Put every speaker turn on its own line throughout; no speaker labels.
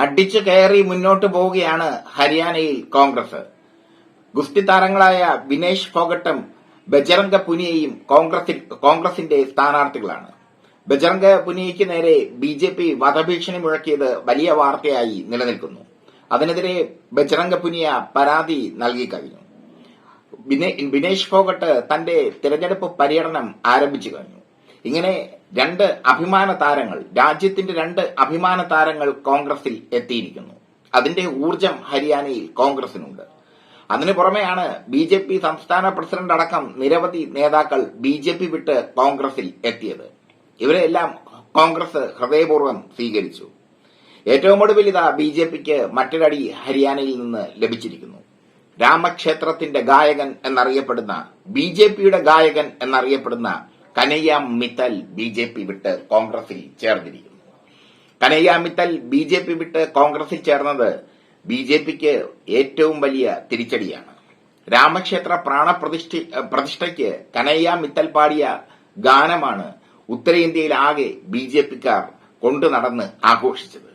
അടിച്ചു കയറി മുന്നോട്ട് പോവുകയാണ് ഹരിയാനയിൽ കോൺഗ്രസ്. ഗുസ്തി താരങ്ങളായ വിനേഷ് ഫോഗട്ടും ബജറംഗ പുനിയയും കോൺഗ്രസിൽ കോൺഗ്രസിന്റെ സ്ഥാനാർത്ഥികളാണ്. ബജറംഗ പുനിയയ്ക്ക് നേരെ ബി ജെ പി വധഭീഷണി മുഴക്കിയത് വലിയ വാർത്തയായി നിലനിൽക്കുന്നു. അതിനെതിരെ ബജറംഗ പുനിയ പരാതി നൽകി കഴിഞ്ഞു. ബിനെ- ബിനേഷ് ഫോഗട്ട് തന്റെ തിരഞ്ഞെടുപ്പ് പര്യടനം ആരംഭിച്ചു കഴിഞ്ഞു. ഇങ്ങനെ രണ്ട് അഭിമാന താരങ്ങൾ രാജ്യത്തിന്റെ രണ്ട് അഭിമാന താരങ്ങൾ കോൺഗ്രസിൽ എത്തിയിരിക്കുന്നു. അതിന്റെ ഊർജം ഹരിയാനയിൽ കോൺഗ്രസിനുണ്ട്. അതിനു പുറമെയാണ് ബി ജെ പി സംസ്ഥാന പ്രസിഡന്റ് അടക്കം നിരവധി നേതാക്കൾ ബി ജെ പി വിട്ട് കോൺഗ്രസിൽ എത്തിയത്. ഇവരെല്ലാം കോൺഗ്രസ് ഹൃദയപൂർവം സ്വീകരിച്ചു. ഏറ്റവും ഒടുവിൽ ഇതാ ബി ജെ പിക്ക് മറ്റൊരടി ഹരിയാനയിൽ നിന്ന് ലഭിച്ചിരിക്കുന്നു. രാമക്ഷേത്രത്തിന്റെ ഗായകൻ എന്നറിയപ്പെടുന്ന ബി ജെ പിയുടെ ഗായകൻ എന്നറിയപ്പെടുന്ന Kanhaiya Mittal B J P വിട്ട് കോൺഗ്രസിൽ ചേർന്നിരിക്കുന്നു. Kanhaiya Mittal B J P വിട്ട് കോൺഗ്രസിൽ ചേർന്നത് ബി ജെ പിക്ക് ഏറ്റവും വലിയ തിരിച്ചടിയാണ്. രാമക്ഷേത്ര പ്രാണപ്രതിഷ്ഠ പ്രതിഷ്ഠയ്ക്ക് കനയ്യ മിത്തൽ പാടിയ ഗാനമാണ് ഉത്തരേന്ത്യയിലാകെ ബി ജെ പിക്കാർ കൊണ്ടു നടന്ന് ആഘോഷിച്ചത്.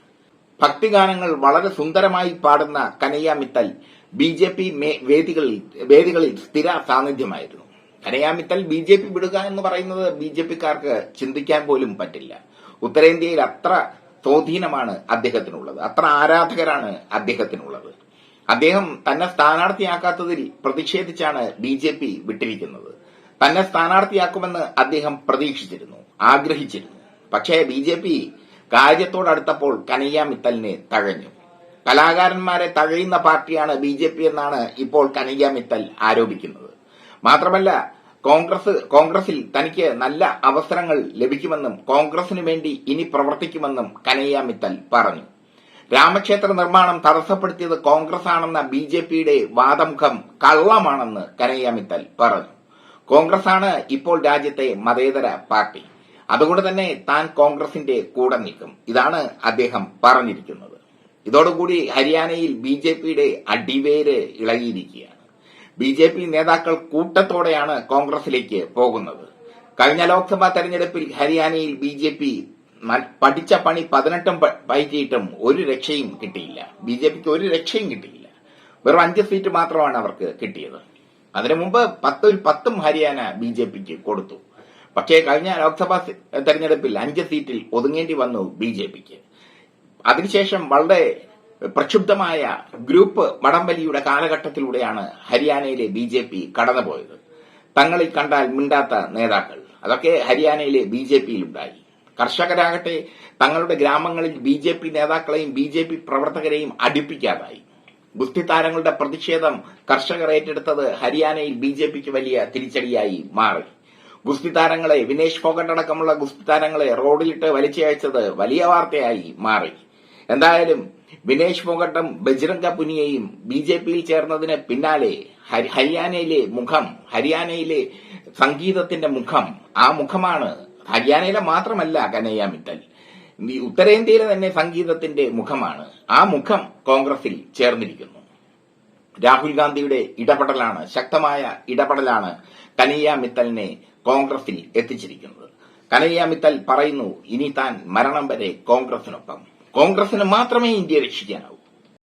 ഭക്തിഗാനങ്ങൾ വളരെ സുന്ദരമായി പാടുന്ന Kanhaiya Mittal B J P വേദികളിൽ വേദികളിൽ സ്ഥിര സാന്നിധ്യമായിരുന്നു. Kanhaiya Mittal B J P വിടുക എന്ന് പറയുന്നത് ബി ജെ പിക്കാർക്ക് ചിന്തിക്കാൻ പോലും പറ്റില്ല. ഉത്തരേന്ത്യയിൽ അത്ര സ്വാധീനമാണ് അദ്ദേഹത്തിനുള്ളത്. അത്ര ആരാധകരാണ് അദ്ദേഹത്തിനുള്ളത്. അദ്ദേഹം തന്നെ സ്ഥാനാർത്ഥിയാക്കാത്തതിൽ പ്രതിഷേധിച്ചാണ് ബി ജെ പി വിട്ടിരിക്കുന്നത്. തന്നെ സ്ഥാനാർത്ഥിയാക്കുമെന്ന് അദ്ദേഹം പ്രതീക്ഷിച്ചിരുന്നു ആഗ്രഹിച്ചിരുന്നു. പക്ഷേ ബി ജെ പി കാര്യത്തോടടുത്തപ്പോൾ കനയ്യ മിത്തലിനെ തഴഞ്ഞു. കലാകാരന്മാരെ തഴയുന്ന പാർട്ടിയാണ് ബി ജെ പി എന്നാണ് ഇപ്പോൾ കനയ്യ മിത്തൽ ആരോപിക്കുന്നത്. മാത്രമല്ല കോൺഗ്രസ് കോൺഗ്രസിൽ തനിക്ക് നല്ല അവസരങ്ങൾ ലഭിക്കുമെന്നും കോൺഗ്രസിനു വേണ്ടി ഇനി പ്രവർത്തിക്കുമെന്നും കനയ്യ മിത്തൽ പറഞ്ഞു. രാമക്ഷേത്ര നിർമ്മാണം തടസ്സപ്പെടുത്തിയത് കോൺഗ്രസ് ആണെന്ന ബി ജെ പിയുടെ വാദമുഖം കള്ളമാണെന്ന് കനയ്യ മിത്തൽ പറഞ്ഞു. കോൺഗ്രസ് ആണ് ഇപ്പോൾ രാജ്യത്തെ മതേതര പാർട്ടി. അതുകൊണ്ട് തന്നെ താൻ കോൺഗ്രസിന്റെ കൂടെ നിൽക്കും. ഇതാണ് അദ്ദേഹം പറഞ്ഞിരിക്കുന്നത്. ഇതോടുകൂടി ഹരിയാനയിൽ ബി ജെ പിയുടെ അടിവേര് ഇളകിയിരിക്കുകയാണ്. ബി ജെ പി നേതാക്കൾ കൂട്ടത്തോടെയാണ് കോൺഗ്രസിലേക്ക് പോകുന്നത്. കഴിഞ്ഞ ലോക്സഭാ തെരഞ്ഞെടുപ്പിൽ ഹരിയാനയിൽ ബി ജെ പി പഠിച്ച പണി പതിനെട്ടും പയറ്റിയിട്ടും ഒരു രക്ഷയും കിട്ടിയില്ല. ബി ജെ പിക്ക് ഒരു രക്ഷയും കിട്ടിയില്ല. വെറും അഞ്ച് സീറ്റ് മാത്രമാണ് അവർക്ക് കിട്ടിയത്. അതിനു മുമ്പ് പത്തിൽ പത്തും ഹരിയാന ബി ജെ പിക്ക് കൊടുത്തു. പക്ഷേ കഴിഞ്ഞ ലോക്സഭാ തെരഞ്ഞെടുപ്പിൽ അഞ്ച് സീറ്റിൽ ഒതുങ്ങേണ്ടി വന്നു ബി ജെ പിക്ക് അതിനുശേഷം വളരെ പ്രക്ഷുബ്ധമായ ഗ്രൂപ്പ് വടംവലിയുടെ കാലഘട്ടത്തിലൂടെയാണ് ഹരിയാനയിലെ ബി ജെ പി കടന്നുപോയത്. തങ്ങളിൽ കണ്ടാൽ മിണ്ടാത്ത നേതാക്കൾ. അതൊക്കെ ഹരിയാനയിലെ ബി ജെ പിയിലുണ്ടായി. കർഷകരാകട്ടെ തങ്ങളുടെ ഗ്രാമങ്ങളിൽ ബി ജെ പി നേതാക്കളെയും ബി ജെ പി പ്രവർത്തകരെയും അടുപ്പിക്കാതായി. ഗുസ്തി താരങ്ങളുടെ പ്രതിഷേധം കർഷകർ ഏറ്റെടുത്തത് ഹരിയാനയിൽ ബി ജെ പിക്ക് വലിയ തിരിച്ചടിയായി മാറി. ഗുസ്തി താരങ്ങളെ വിനേഷ് ഫോഗട്ട് അടക്കമുള്ള ഗുസ്തി താരങ്ങളെ റോഡിലിട്ട് വലിച്ചയച്ചത് വലിയ വാർത്തയായി മാറി. എന്തായാലും വിനേഷ് ഫോഗട്ടും ബജ്രംഗ പുനിയയും ബി ജെ പിയിൽ ചേർന്നതിന് പിന്നാലെ ഹരിയാനയിലെ മുഖം ഹരിയാനയിലെ സംഗീതത്തിന്റെ മുഖം ആ മുഖമാണ് ഹരിയാനയിലെ മാത്രമല്ല കനയ്യ മിത്തൽ. ഉത്തരേന്ത്യയിലെ തന്നെ സംഗീതത്തിന്റെ മുഖമാണ്. ആ മുഖം കോൺഗ്രസിൽ ചേർന്നിരിക്കുന്നു. രാഹുൽ ഗാന്ധിയുടെ ഇടപെടലാണ് ശക്തമായ ഇടപെടലാണ് കനയ്യ മിത്തലിനെ കോൺഗ്രസിൽ എത്തിച്ചിരിക്കുന്നത്. കനയ്യ മിത്തൽ പറയുന്നു ഇനി താൻ മരണം വരെ കോൺഗ്രസിനൊപ്പം. കോൺഗ്രസിന് മാത്രമേ ഇന്ത്യ രക്ഷിക്കാനാവൂ.